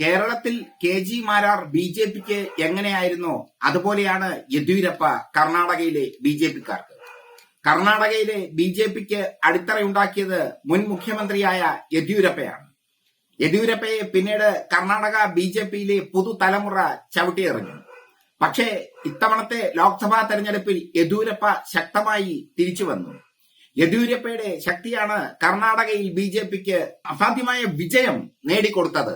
കേരളത്തിൽ K G Marar ബി ജെ പിക്ക് എങ്ങനെയായിരുന്നോ അതുപോലെയാണ് യെദ്യൂരപ്പ കർണാടകയിലെ ബി ജെ പിക്കാർക്ക്. കർണാടകയിലെ ബി ജെ പിക്ക് അടിത്തറയുണ്ടാക്കിയത് മുൻ മുഖ്യമന്ത്രിയായ യെദ്യൂരപ്പയാണ്. യെദ്യൂരപ്പയെ പിന്നീട് കർണാടക ബി ജെ പിയിലെ പുതുതലമുറ ചവിട്ടിയെറിഞ്ഞു. പക്ഷേ ഇത്തവണത്തെ ലോക്സഭാ തെരഞ്ഞെടുപ്പിൽ യെദ്യൂരപ്പ ശക്തമായി തിരിച്ചു വന്നു യെദ്യൂരപ്പയുടെ ശക്തിയാണ് കർണാടകയിൽ ബി ജെ പിക്ക് അസാധ്യമായ വിജയം നേടിക്കൊടുത്തത്.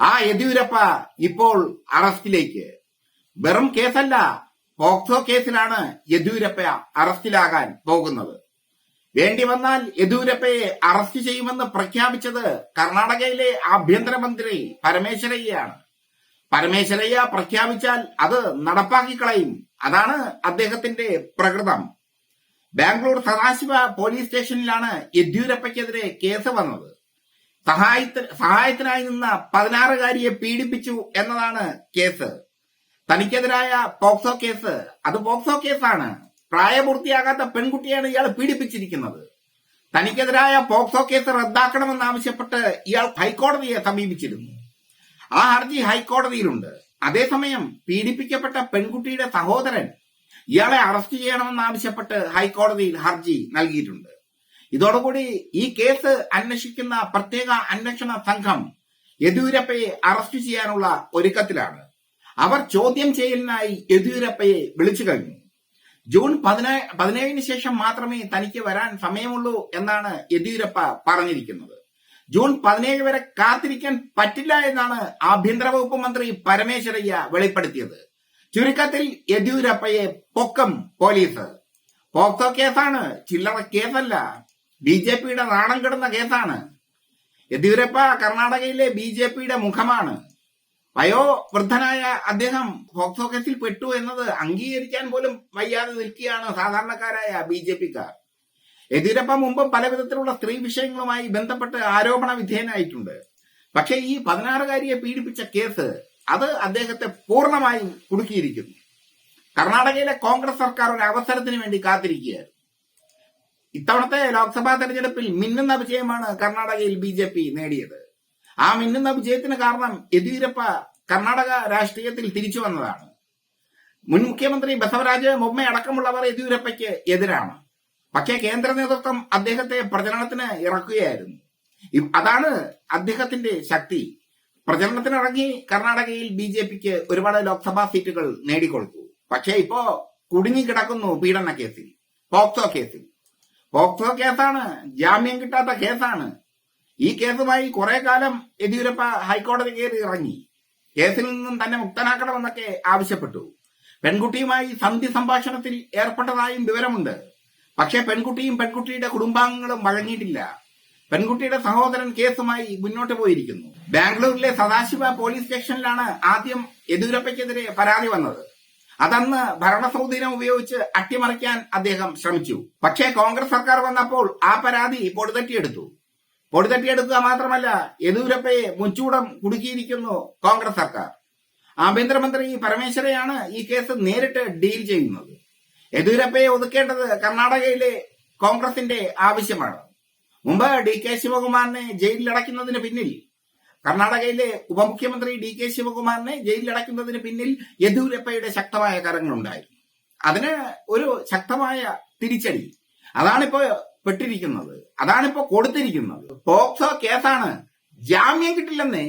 ആ യെദ്യൂരപ്പ ഇപ്പോൾ അറസ്റ്റിലേക്ക്. വെറും കേസല്ല പോക്സോ കേസിലാണ് യെദ്യൂരപ്പ അറസ്റ്റിലാകാൻ പോകുന്നത്. വേണ്ടി വന്നാൽ യെദ്യൂരപ്പയെ അറസ്റ്റ് ചെയ്യുമെന്ന് പ്രഖ്യാപിച്ചത് കർണാടകയിലെ ആഭ്യന്തരമന്ത്രി പരമേശ്വരയ്യയാണ്. പരമേശ്വരയ്യ പ്രഖ്യാപിച്ചാൽ അത് നടപ്പാക്കി കളയും അതാണ് അദ്ദേഹത്തിന്റെ പ്രകൃതം. ബാംഗ്ലൂർ സദാശിവ പോലീസ് സ്റ്റേഷനിലാണ് യെദ്യൂരപ്പയ്ക്കെതിരെ കേസ് വന്നത്. സഹായത്തിന് സഹായത്തിനായി നിന്ന പതിനാറുകാരിയെ പീഡിപ്പിച്ചു എന്നതാണ് കേസ്. തനിക്കെതിരായ പോക്സോ കേസ്. അത് പോക്സോ കേസാണ്. പ്രായപൂർത്തിയാകാത്ത പെൺകുട്ടിയാണ് ഇയാൾ പീഡിപ്പിച്ചിരിക്കുന്നത്. തനിക്കെതിരായ പോക്സോ കേസ് റദ്ദാക്കണമെന്നാവശ്യപ്പെട്ട് ഇയാൾ ഹൈക്കോടതിയെ സമീപിച്ചിരുന്നു. ആ ഹർജി ഹൈക്കോടതിയിലുണ്ട്. അതേസമയം പീഡിപ്പിക്കപ്പെട്ട പെൺകുട്ടിയുടെ സഹോദരൻ ഇയാളെ അറസ്റ്റ് ചെയ്യണമെന്നാവശ്യപ്പെട്ട് ഹൈക്കോടതിയിൽ ഹർജി നൽകിയിട്ടുണ്ട്. ഇതോടുകൂടി ഈ കേസ് അന്വേഷിക്കുന്ന പ്രത്യേക അന്വേഷണ സംഘം യെദ്യൂരപ്പയെ അറസ്റ്റ് ചെയ്യാനുള്ള ഒരുക്കത്തിലാണ്. അവർ ചോദ്യം ചെയ്യലിനായി യെദ്യൂരപ്പയെ വിളിച്ചു കഴിഞ്ഞു. ജൂൺ പതിനേഴ് പതിനേഴിന് ശേഷം മാത്രമേ തനിക്ക് വരാൻ സമയമുള്ളൂ എന്നാണ് യെദ്യൂരപ്പ പറഞ്ഞിരിക്കുന്നത്. ജൂൺ പതിനേഴ് വരെ കാത്തിരിക്കാൻ പറ്റില്ല എന്നാണ് ആഭ്യന്തര വകുപ്പ് മന്ത്രി പരമേശ്വരയ്യ വെളിപ്പെടുത്തിയത്. ചുരുക്കത്തിൽ യെദ്യൂരപ്പയെ പൊക്കം പോലീസ്. പോക്സോ കേസാണ് ചില്ലറ കേസല്ല. ബി ജെ പിയുടെ നാണം കിടന്ന കേസാണ്. യെദ്യൂരപ്പ കർണാടകയിലെ ബി ജെ പിയുടെ മുഖമാണ്. വയോവൃദ്ധനായ അദ്ദേഹം പോക്സോ കേസിൽ പെട്ടു എന്നത് അംഗീകരിക്കാൻ പോലും വയ്യാതെ നിൽക്കുകയാണ് സാധാരണക്കാരായ ബി ജെ പിക്കാർ. യെദ്യൂരപ്പ മുമ്പ് പല വിധത്തിലുള്ള സ്ത്രീ വിഷയങ്ങളുമായി ബന്ധപ്പെട്ട് ആരോപണ വിധേയനായിട്ടുണ്ട്. പക്ഷേ ഈ പതിനാറുകാരിയെ പീഡിപ്പിച്ച കേസ് അത് അദ്ദേഹത്തെ പൂർണമായും കുടുക്കിയിരിക്കുന്നു. കർണാടകയിലെ കോൺഗ്രസ് സർക്കാർ ഒരു അവസരത്തിന് വേണ്ടി കാത്തിരിക്കുകയായിരുന്നു. ഇത്തവണത്തെ ലോക്സഭാ തെരഞ്ഞെടുപ്പിൽ മിന്നുന്ന വിജയമാണ് കർണാടകയിൽ ബി ജെ പി നേടിയത്. ആ മിന്നുന്ന വിജയത്തിന് കാരണം യെദ്യൂരപ്പ കർണാടക രാഷ്ട്രീയത്തിൽ തിരിച്ചു വന്നതാണ്. മുൻ മുഖ്യമന്ത്രി ബസവരാജ് ബൊമ്മ അടക്കമുള്ളവർ യെദ്യൂരപ്പയ്ക്ക് എതിരാണ്. പക്ഷേ കേന്ദ്ര നേതൃത്വം അദ്ദേഹത്തെ പ്രചരണത്തിന് ഇറക്കുകയായിരുന്നു. അതാണ് അദ്ദേഹത്തിന്റെ ശക്തി. പ്രചരണത്തിനിറങ്ങി കർണാടകയിൽ ബി ജെ പിക്ക് ഒരുപാട് ലോക്സഭാ സീറ്റുകൾ നേടിക്കൊടുത്തു. പക്ഷേ ഇപ്പോ കുടുങ്ങിക്കിടക്കുന്നു പീഡന കേസിൽ പോക്സോ കേസിൽ. പോക്സോ കേസാണ് ജാമ്യം കിട്ടാത്ത കേസാണ്. ഈ കേസുമായി കുറെ കാലം യെദ്യൂരപ്പ ഹൈക്കോടതി കയറി ഇറങ്ങി. കേസിൽ നിന്നും തന്നെ മുക്തനാക്കണമെന്നൊക്കെ ആവശ്യപ്പെട്ടു. പെൺകുട്ടിയുമായി സന്ധി സംഭാഷണത്തിൽ ഏർപ്പെട്ടതായും വിവരമുണ്ട്. പക്ഷേ പെൺകുട്ടിയും പെൺകുട്ടിയുടെ കുടുംബാംഗങ്ങളും വഴങ്ങിയിട്ടില്ല. പെൺകുട്ടിയുടെ സഹോദരൻ കേസുമായി മുന്നോട്ട് പോയിരിക്കുന്നു. ബാംഗ്ലൂരിലെ സദാശിവ പോലീസ് സ്റ്റേഷനിലാണ് ആദ്യം യെദ്യൂരപ്പയ്ക്കെതിരെ പരാതി വന്നത്. അതന്ന് ഭരണസൗധീനം ഉപയോഗിച്ച് അട്ടിമറിക്കാൻ അദ്ദേഹം ശ്രമിച്ചു. പക്ഷേ കോൺഗ്രസ് സർക്കാർ വന്നപ്പോൾ ആ പരാതി പൊടിതട്ടിയെടുത്തു പൊടിതട്ടിയെടുക്കുക മാത്രമല്ല യെദ്യൂരപ്പയെ മുച്ചൂടം കുടുക്കിയിരിക്കുന്നു കോൺഗ്രസ് സർക്കാർ. ആഭ്യന്തരമന്ത്രി പരമേശ്വരയാണ് ഈ കേസ് നേരിട്ട് ഡീൽ ചെയ്യുന്നത്. യെദ്യൂരപ്പയെ ഒതുക്കേണ്ടത് കർണാടകയിലെ കോൺഗ്രസിന്റെ ആവശ്യമാണ്. മുമ്പ് ഡി കെ ശിവകുമാറിനെ ജയിലിലടയ്ക്കുന്നതിന് പിന്നിൽ കർണാടകയിലെ ഉപമുഖ്യമന്ത്രി ഡി കെ ശിവകുമാറിനെ ജയിലിലടയ്ക്കുന്നതിന് പിന്നിൽ യെദ്യൂരപ്പയുടെ ശക്തമായ കരങ്ങളുണ്ടായി. അതിന് ഒരു ശക്തമായ തിരിച്ചടി. അതാണിപ്പോ പെട്ടിരിക്കുന്നത്. അതാണിപ്പോ കൊടുത്തിരിക്കുന്നത്. പോക്സോ കേസാണ്. ജാമ്യം കിട്ടില്ലെന്നേ